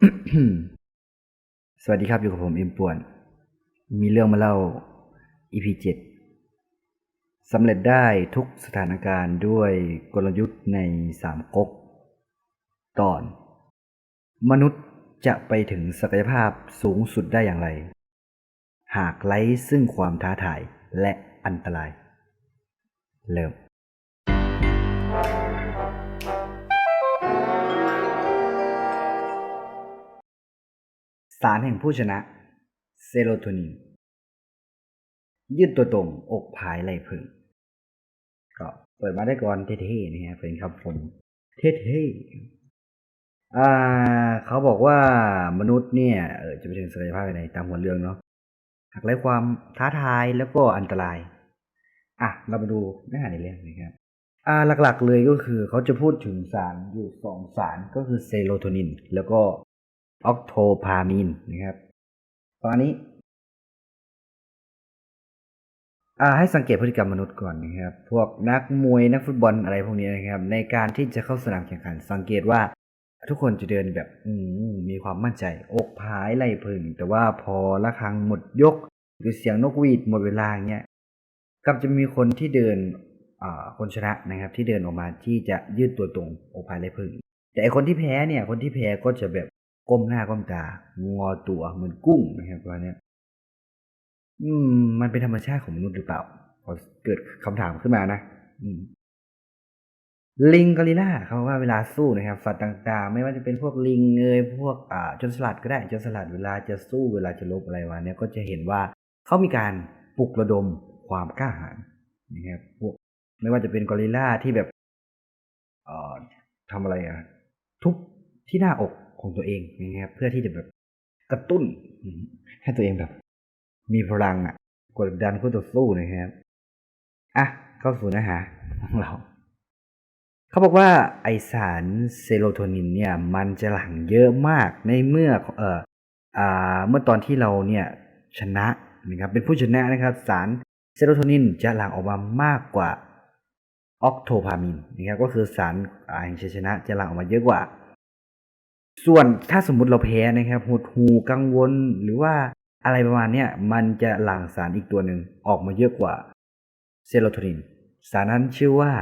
สวัสดีครับอยู่กับผมอิมป่วน มีเรื่องมาเล่า EP 7สำเร็จได้ทุกสถานการณ์ด้วยกลยุทธ์ในสามก๊ก ตอน มนุษย์จะไปถึงศักยภาพสูงสุดได้อย่างไร หากไร้ซึ่งความท้าทายและอันตราย เริ่ม สารแห่งผู้ชนะ เซโรโทนิน ยืดตัวตรงอกผายไหลพึงก็เปิดมาได้ก่อนเท่ๆนะฮะเป็นคำผมเท่ๆอ่า เขาบอกว่ามนุษย์เนี่ยเออจะไปถึงศักยภาพไหนตามหัวเรื่องเนาะหากไร้ความท้าทายแล้วก็อันตราย อะ เรามาดูเนื้อหาในเรื่องนะครับอ่าหลักๆเลยก็คือเขาจะพูดถึงสารอยู่สองสารก็คือเซโรโทนิน แล้วก็ ออกโทพามีนนะครับ ตอนนี้อ่าให้สังเกตพฤติกรรมมนุษย์ก่อนนะครับ พวกนักมวยนักฟุตบอลอะไรพวกนี้นะครับ ในการที่จะเข้าสนามแข่งขัน สังเกตว่า ทุกคนจะเดินแบบอืมีความมั่นใจ อกผายไหลพึง แต่ว่าพอละครังหมดยก หรือเสียงนกหวีดหมดเวลาเงี้ยกลับจะมีคนที่เดินอ่าคนชนะนะครับ ที่เดินออกมาที่จะยืดตัวตรงอกผายไหลพึง แต่ไอคนที่แพ้เนี่ย คนที่แพ้ก็จะแบบ ก้มหน้าก้มตางอตัวเหมือนกุ้งนะครับประมาณเนี้ยอืม มันเป็นธรรมชาติของมนุษย์หรือเปล่าพอเกิดคำถามขึ้นมานะอืม ลิงกอริลลาเขาว่าเวลาสู้นะครับสัตว์ต่าง ๆ ไม่ว่าจะเป็นพวกลิงเอยพวกอ่าจนสลัดก็ได้จนสลัดเวลาจะสู้เวลาจะลบอะไรวะเนี่ยก็จะเห็นว่าเขามีการปลุกระดมความกล้าหาญนะครับพวก ไม่ว่าจะเป็นกอริลลาที่แบบเอ่อทำอะไรอะ ทุบที่หน้าอก ของตัวเองนะครับเพื่อที่จะแบบกระตุ้น ให้ตัวเองแบบ มีพลังอะ กดดันคู่ต่อสู้นะครับอะเข้าสู่เนื้อหาของเรา เขาบอกว่าไอสารเซโรโทนินเนี่ย มันจะหลั่งเยอะมากในเมื่อเอ่ออ่าเมื่อตอนที่เราเนี่ยชนะนะครับเป็นผู้ชนะนะครับ สารเซโรโทนินจะหลั่งออกมามากกว่าออกโทพามินนะครับก็คือสารอ่าแห่งชัยชนะจะหลั่งออกมาเยอะกว่า ส่วนถ้าสมมุติเราแพ้นะครับหดหูกังวลหรือว่าอะไรประมาณเนี้ยมันจะหลั่งสารอีกตัวหนึ่งออกมาเยอะกว่าเซโรโทนิน สารนั้นชื่อว่า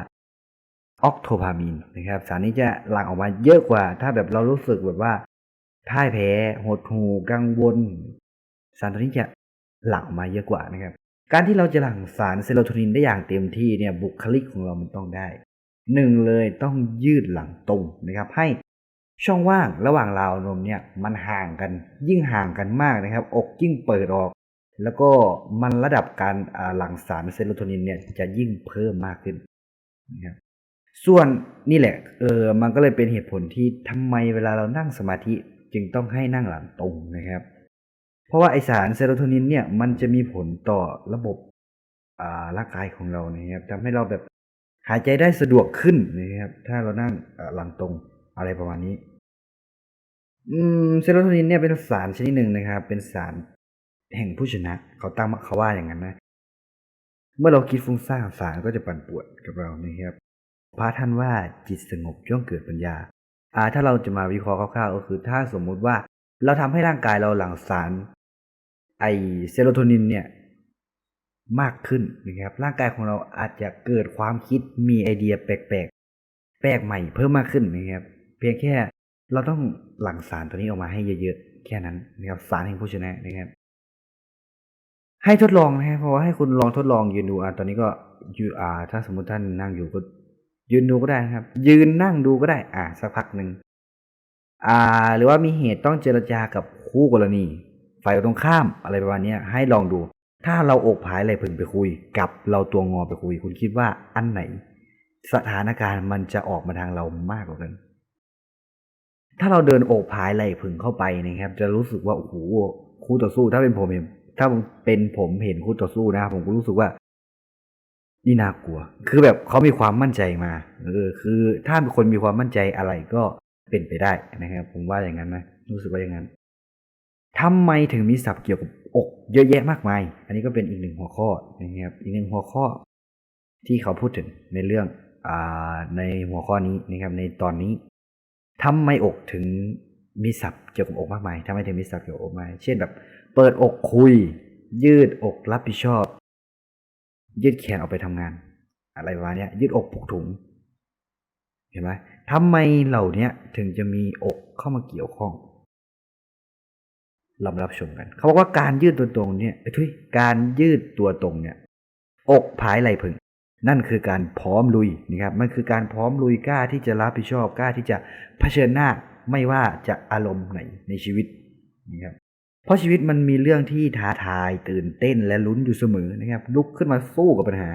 ออกโทพามีนนะครับสารนี้จะหลั่งออกมาเยอะกว่า ถ้าแบบเรารู้สึกแบบว่าพ่ายแพ้หดหูกังวล สารตัวนี้จะหลั่งออกมาเยอะกว่านะครับ การที่เราจะหลั่งสารเซโรโทนินได้อย่างเต็มที่เนี่ยบุคลิกของเรามันต้องได้หนึ่งเลยต้องยืดหลังตรงนะครับ ให้ ช่องว่างระหว่างราวนมเนี่ยมันห่างกัน ยิ่งห่างกันมากนะครับ อกยิ่งเปิดออก แล้วก็มันระดับการหลั่งสารเซโรโทนินเนี่ยจะยิ่งเพิ่มมากขึ้นนะครับส่วนนี่แหละเออมันก็เลยเป็นเหตุผลที่ทำไมเวลาเรานั่งสมาธิจึงต้องให้นั่งหลังตรงนะครับ เพราะว่าไอสารเซโรโทนินเนี่ยมันจะมีผลต่อระบบอ่าร่างกายของเรานะครับทำให้เราแบบหายใจได้สะดวกขึ้นนะครับ ถ้าเรานั่งหลังตรงอะไรประมาณนี้ อืมเซโรโทนินเนี่ยเป็นสารชนิดหนึ่งนะครับ เป็นสารแห่งผู้ชนะ เขาตั้งเขาว่าอย่างนั้นนะ เมื่อเราคิดฟุ้งซ่านสารก็จะปั่นป่วนกับเรานะครับพระท่านว่าจิตสงบย่อมเกิดปัญญา อ่า ถ้าเราจะมาวิเคราะห์คร่าวๆก็คือ ถ้าสมมุติว่าเราทำให้ร่างกายเราหลั่งสาร ไอเซโรโทนินเนี่ย มากขึ้นนะครับ ร่างกายของเราอาจจะเกิดความคิดมีไอเดียแปลกๆแปลกใหม่เพิ่มมากขึ้นนะครับ เพียงแค่ เราต้องหลั่งสารตัวนี้ออกมาให้เยอะๆแค่นั้นนะครับสารแห่งผู้ชนะนะครับให้ทดลองนะครับเพราะว่าให้คุณลองทดลองยืนดูอ่าตอนนี้ก็ยืนอ่าถ้าสมมติท่านนั่งอยู่ก็ยืนดูก็ได้นะครับ ยืนนั่งดูก็ได้ อ่าสักพักหนึ่งอ่า หรือว่ามีเหตุต้องเจรจากับคู่กรณี ฝ่ายตรงข้ามอะไรประมาณนี้ให้ลองดู ถ้าเราอกผายอะไหลพึงไปคุย กับเราตัวงอไปคุย คุณคิดว่าอันไหน สถานการณ์มันจะออกมาทางเรามากกว่ากัน ถ้าเราเดินอกผายไหลพึงเข้าไปนะครับ จะรู้สึกว่าโอ้โหคู่ต่อสู้ ถ้าเป็นผมเห็นถ้าเป็นผมเห็นคู่ต่อสู้นะผมก็รู้สึกว่านี่น่ากลัว คือแบบเขามีความมั่นใจมาเออคือถ้าเป็นคนมีความมั่นใจอะไรก็เป็นไปได้นะครับ ผมว่าอย่างนั้นนะรู้สึกว่าอย่างนั้นทำไมถึงมีศัพท์เกี่ยวกับอกเยอะแยะมากมาย อันนี้ก็เป็นอีกหนึ่งหัวข้อนะครับ อีกหนึ่งหัวข้อ ที่เขาพูดถึงในเรื่องอ่าในหัวข้อนี้นะครับ ในตอนนี้ ทำไมอกถึงมีศัพท์เกี่ยวกับอกมากมายทำไมถึงมีศัพท์เกี่ยวกับอกมากมายเช่นแบบ เปิดอกคุย ยืดอกรับผิดชอบ ยืดแขนออกไปทำงาน อะไรประมาณเนี้ยยืดอกผูกถุง เห็นไหมทำไมเหล่าเนี้ยถึงจะมีอกเข้ามาเกี่ยวข้องเรารับชมกัน เขาบอกว่าการยืดตัวตรงเนี่ยเอ้ยทุยการยืดตัวตรงเนี่ย อกผายไหลพึง นั่นคือการพร้อมลุยนะครับมันคือการพร้อมลุยกล้าที่จะรับผิดชอบกล้าที่จะเผชิญหน้าไม่ว่าจะอารมณ์ไหนในชีวิตนะครับเพราะชีวิตมันมีเรื่องที่ท้าทายตื่นเต้นและลุ้นอยู่เสมอนะครับ ลุกขึ้นมาสู้กับปัญหา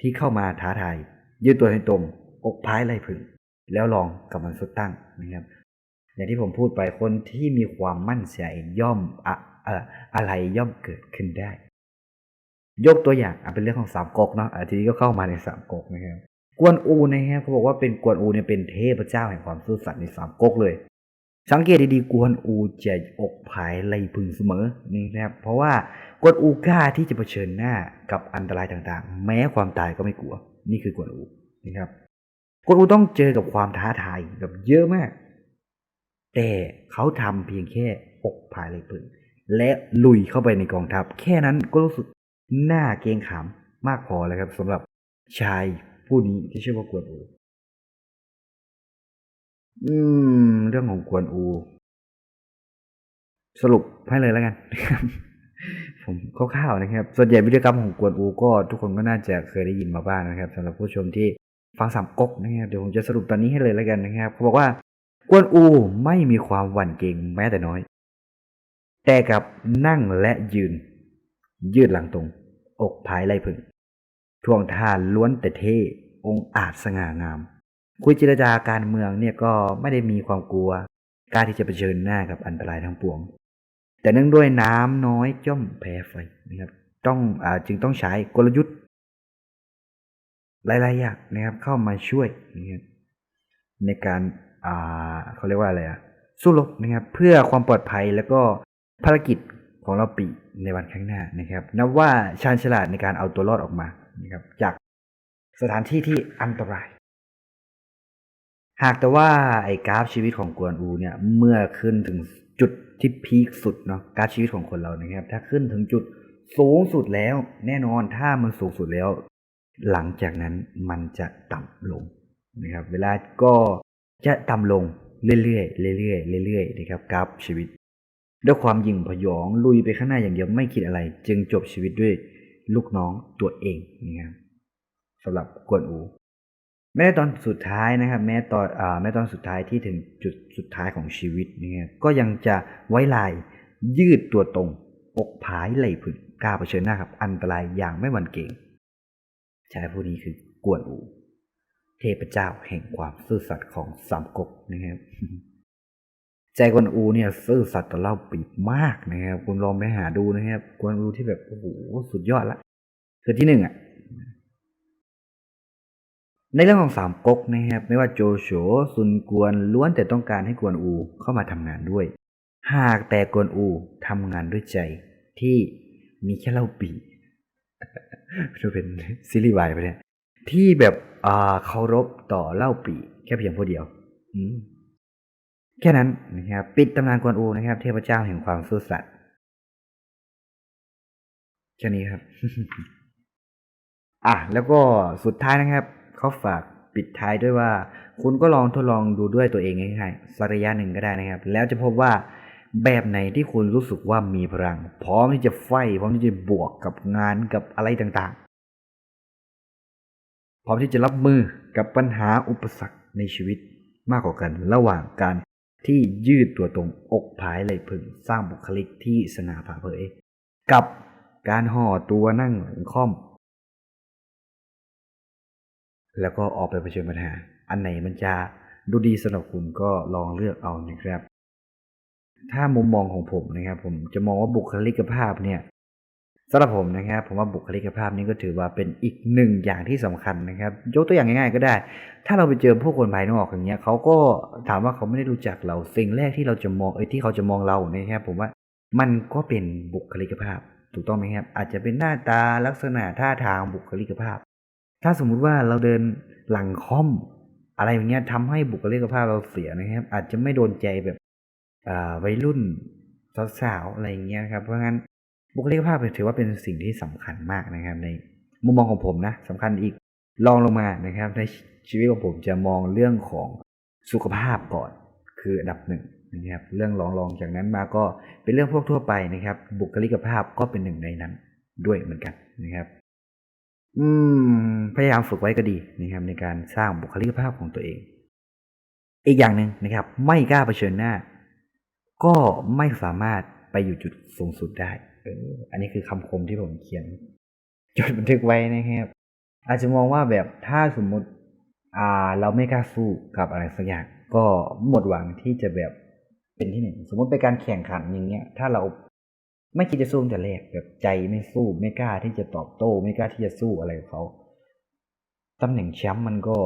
ที่เข้ามาท้าทายยืดตัวให้ตรงอกพายไหลพึง แล้วลองกับมันสุดตั้งนะครับ อย่างที่ผมพูดไปคนที่มีความมั่นใจย่อมอะอะอะไรย่อมเกิดขึ้นได้ ยกตัวอย่างอะเป็นเรื่องของสามก๊กเนาะอะทีนี้ก็เข้ามาในสามก๊กนะครับกวนอูนะครับเขาบอกว่าเป็นกวนอูเนี่ยเป็นเทพเจ้าแห่งความซื่อสัตย์ในสามก๊กเลย สังเกตดีๆกวนอูจะอกผายไหลพึงเสมอนี่นะครับเพราะว่ากวนอูกล้าที่จะเผชิญหน้ากับอันตรายต่างๆ แม้ความตายก็ไม่กลัว นี่คือกวนอูนะครับกวนอูต้องเจอกับความท้าทายแบบเยอะมาก แต่เขาทำเพียงแค่อกผายไหลพึงและลุยเข้าไปในกองทัพ แค่นั้นก็รู้สึก หน่าเกงขามมากพอแล้วครับสำหรับชายผู้นี้ที่ชื่อว่ากวนอู อืม เรื่องของกวนอู สรุปให้เลยแล้วกันนะครับผมคร่าวๆนะครับ ส่วนใหญ่วิธีกรรมของกวนอูก็ทุกคนก็น่าจะเคยได้ยินมาบ้างนะครับสำหรับผู้ชมที่ฟังสามก๊กนะครับเดี๋ยวผมจะสรุปตอนนี้ให้เลยแล้วกันนะครับ เขาบอกว่ากวนอูไม่มีความหวั่นเกรงแม้แต่น้อย แต่กับนั่งและยืน ยืดหลังตรง อกผายไหลพึงท่วงท่าล้วนแต่เท่องอาจสง่างาม คุยเจรจาการเมืองเนี่ยก็ไม่ได้มีความกลัวกล้าที่จะเผชิญหน้ากับอันตรายทั้งปวง แต่เนื่องด้วยน้ำน้อยย่อมแพ้ไฟนะครับ ต้องอจึงต้องใช้กลยุทธ์ หลายๆอย่างนะครับ เข้ามาช่วยนะครับในการอ่าเขาเรียกว่าอะไรอะสู้รบนะครับ เพื่อความปลอดภัยแล้วก็ภารกิจ ของเราปีในวันข้างหน้านะครับ นับว่าชาญฉลาดในการเอาตัวรอดออกมานะครับ จากสถานที่ที่อันตราย หากแต่ว่าไอ้กราฟชีวิตของกวนอูเนี่ยเมื่อขึ้นถึงจุดที่พีคสุดเนาะกราฟชีวิตของคนเรานะครับ ถ้าขึ้นถึงจุดสูงสุดแล้ว แน่นอนถ้ามันสูงสุดแล้ว หลังจากนั้นมันจะต่ำลงนะครับ เวลาก็จะต่ำลงเรื่อยๆเรื่อยๆเรื่อยๆนะครับกราฟชีวิต ด้วยความยิ่งพยองลุยไปข้างหน้าอย่างเดียวไม่คิดอะไร จึงจบชีวิตด้วยลูกน้องตัวเองนะครับสำหรับกวนอูแม้ตอนสุดท้ายนะครับ แม้ตอนอ่าแม้ตอนสุดท้ายที่ถึงจุดสุดท้ายของชีวิตเนี่ยก็ยังจะไว้ลายยืดตัวตรง อกผายไหลผึ่งกล้าเผชิญหน้ากับอันตรายอย่างไม่หวั่นเกรงชายผู้นี้คือกวนอู เทพเจ้าแห่งความซื่อสัตย์ของสามก๊กนะครับ ใจกวนอูเนี่ยซื่อสัตย์ต่อเล่าปีกมากนะครับคุณลองไปหาดูนะครับกวนอูที่แบบโอ้โหสุดยอดละคือที่หนึ่งอะในเรื่องของสามก๊กนะครับไม่ว่าโจโฉซุนกวนล้วนแต่ต้องการให้กวนอูเข้ามาทำงานด้วย หากแต่กวนอูทำงานด้วยใจที่มีแค่เล่าปีจะเป็นซีรีส์วายไปเนี่ยที่แบบอ่าเคารพต่อเล่าปีแค่เพียงผู้เดียว อืม แค่นั้นนะครับปิดตำนานกวนอูนะครับ เทพเจ้าแห่งความซื่อสัตย์แค่นี้ครับ อะแล้วก็สุดท้ายนะครับเขาฝากปิดท้ายด้วยว่า คุณก็ลองทดลองดูด้วยตัวเองง่ายๆสักระยะหนึ่งก็ได้นะครับ แล้วจะพบว่าแบบไหนที่คุณรู้สึกว่ามีพลัง พร้อมที่จะไฟพร้อมที่จะบวกกับงานกับอะไรต่างๆ พร้อมที่จะรับมือกับปัญหาอุปสรรคในชีวิตมากกว่ากัน ระหว่างการ ที่ยืดตัวตรงอกผายไหลพึงสร้างบุคลิกที่สง่าผ่าเผย กับการห่อตัวนั่งหลังค่อม แล้วก็ออกไปเผชิญปัญหา อันไหนมันจะดูดีสำหรับคุณก็ลองเลือกเอานะครับ ถ้ามุมมองของผมนะครับ ผมจะมองว่าบุคลิกภาพเนี่ย สำหรับผมนะครับผมว่าบุคลิกภาพนี้ก็ถือว่าเป็นอีกหนึ่งอย่างที่สำคัญนะครับ ยกตัวอย่างง่ายๆก็ได้ ถ้าเราไปเจอผู้คนภายนอกอย่างเงี้ยเขาก็ถามว่าเขาไม่ได้รู้จักเราสิ่งแรกที่เราจะมองเอ้ยที่เขาจะมองเรานะครับผมว่ามันก็เป็นบุคลิกภาพ ถูกต้องไหมครับอาจจะเป็นหน้าตาลักษณะท่าทางบุคลิกภาพ ถ้าสมมุติว่าเราเดินหลังค่อม อะไรอย่างเงี้ยทำให้บุคลิกภาพเราเสียนะครับ อาจจะไม่โดนใจแบบวัยรุ่นสาวๆอะไรอย่างเงี้ยครับเพราะงั้น บุคลิกภาพถือว่าเป็นสิ่งที่สำคัญมากนะครับ ในมุมมองของผมนะสำคัญอีกลองลงมานะครับ ในชีวิตของผมจะมองเรื่องของสุขภาพก่อนคืออันดับหนึ่งนะครับเรื่องรองรองจากนั้นมาก็เป็นเรื่องพวกทั่วไปนะครับ บุคลิกภาพก็เป็นหนึ่งในนั้นด้วยเหมือนกันนะครับ อืม พยายามฝึกไว้ก็ดีนะครับ ในการสร้างบุคลิกภาพของตัวเอง อีกอย่างหนึ่งนะครับ ไม่กล้าเผชิญหน้า ก็ไม่สามารถไปอยู่จุดสูงสุดได้ อออันนี้คือคำคมที่ผมเขียน จดบันทึกไว้นะครับ อาจจะมองว่าแบบถ้าสมมุติอ่า เราไม่กล้าสู้กับอะไรสักอย่างก็หมดหวังที่จะแบบเป็นที่หนึ่งสมมติไปการแข่งขันอย่างเงี้ย ถ้าเราไม่คิดจะสู้แต่แรกแบบใจไม่สู้ไม่กล้าที่จะตอบโต้ ไม่กล้าที่จะสู้อะไรกับเขาตำแหน่งแชมป์มันก็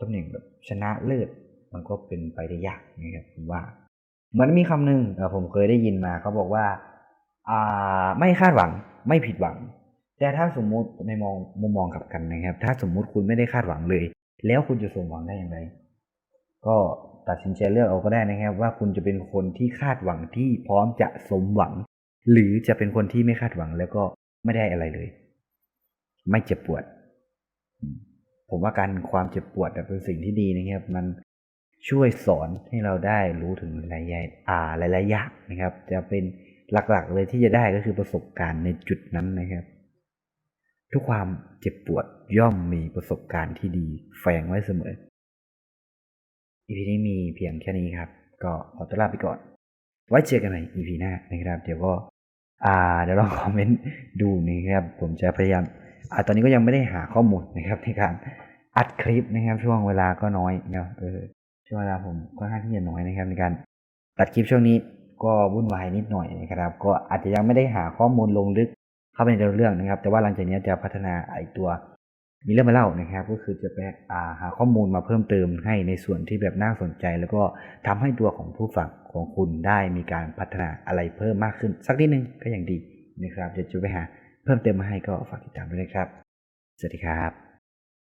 ตำแหน่งแบบชนะเลิศมันก็เป็นไปได้ยากนะครับผมว่า มันมีคำหนึ่งผมเคยได้ยินมาเขาบอกว่า ไม่คาดหวังไม่ผิดหวัง แต่ถ้าสมมุติในมองมุมมองกับกันนะครับ ถ้าสมมุติคุณไม่ได้คาดหวังเลย แล้วคุณจะสมหวังได้อย่างไร ก็ตัดสินใจเลือกเอาก็ได้นะครับ ว่าคุณจะเป็นคนที่คาดหวังที่พร้อมจะสมหวัง หรือจะเป็นคนที่ไม่คาดหวังแล้วก็ไม่ได้อะไรเลย ไม่เจ็บปวด ผมว่าการความเจ็บปวดเนี่ยเป็นสิ่งที่ดีนะครับ มันช่วยสอนให้เราได้รู้ถึงหลายๆอ่าหลายๆอย่างนะครับ จะเป็น หลักๆ เลยที่จะได้ก็คือประสบการณ์ในจุดนั้นนะครับ ทุกความเจ็บปวดย่อมมีประสบการณ์ที่ดีแฝงไว้เสมอ EP นี้มีเพียงแค่นี้ครับ ก็ขอตัวลาไปก่อน ไว้เจอกันใหม่ EP หน้านะครับ เดี๋ยวก็อ่าเดี๋ยวลองคอมเมนต์ดูนะครับ ผมจะพยายามอ่าตอนนี้ก็ยังไม่ได้หาข้อมูลนะครับในการอัดคลิปนะครับ ช่วงเวลาก็น้อยเนาะเออช่วงเวลาผมก็ค่อนข้างที่จะน้อยนะครับ ในการตัดคลิปช่วงนี้ ก็วุ่นวายนิดหน่อยนะครับ ก็อาจจะยังไม่ได้หาข้อมูลลงลึกเข้าไปในเรื่องนะครับ แต่ว่าหลังจากนี้จะพัฒนาไอตัวมีเรื่องมาเล่านะครับ ก็คือจะไปาหาข้อมูลมาเพิ่มเติมให้ในส่วนที่แบบน่าสนใจ แล้วก็ทำให้ตัวของผู้ฟังของคุณได้มีการพัฒนาอะไรเพิ่มมากขึ้น สักนิดนึงก็ยังดีนะครับเดี๋ยวจะไปหาเพิ่มเติมมาให้ก็ฝากติดตามด้วยนะครับ สวัสดีครับ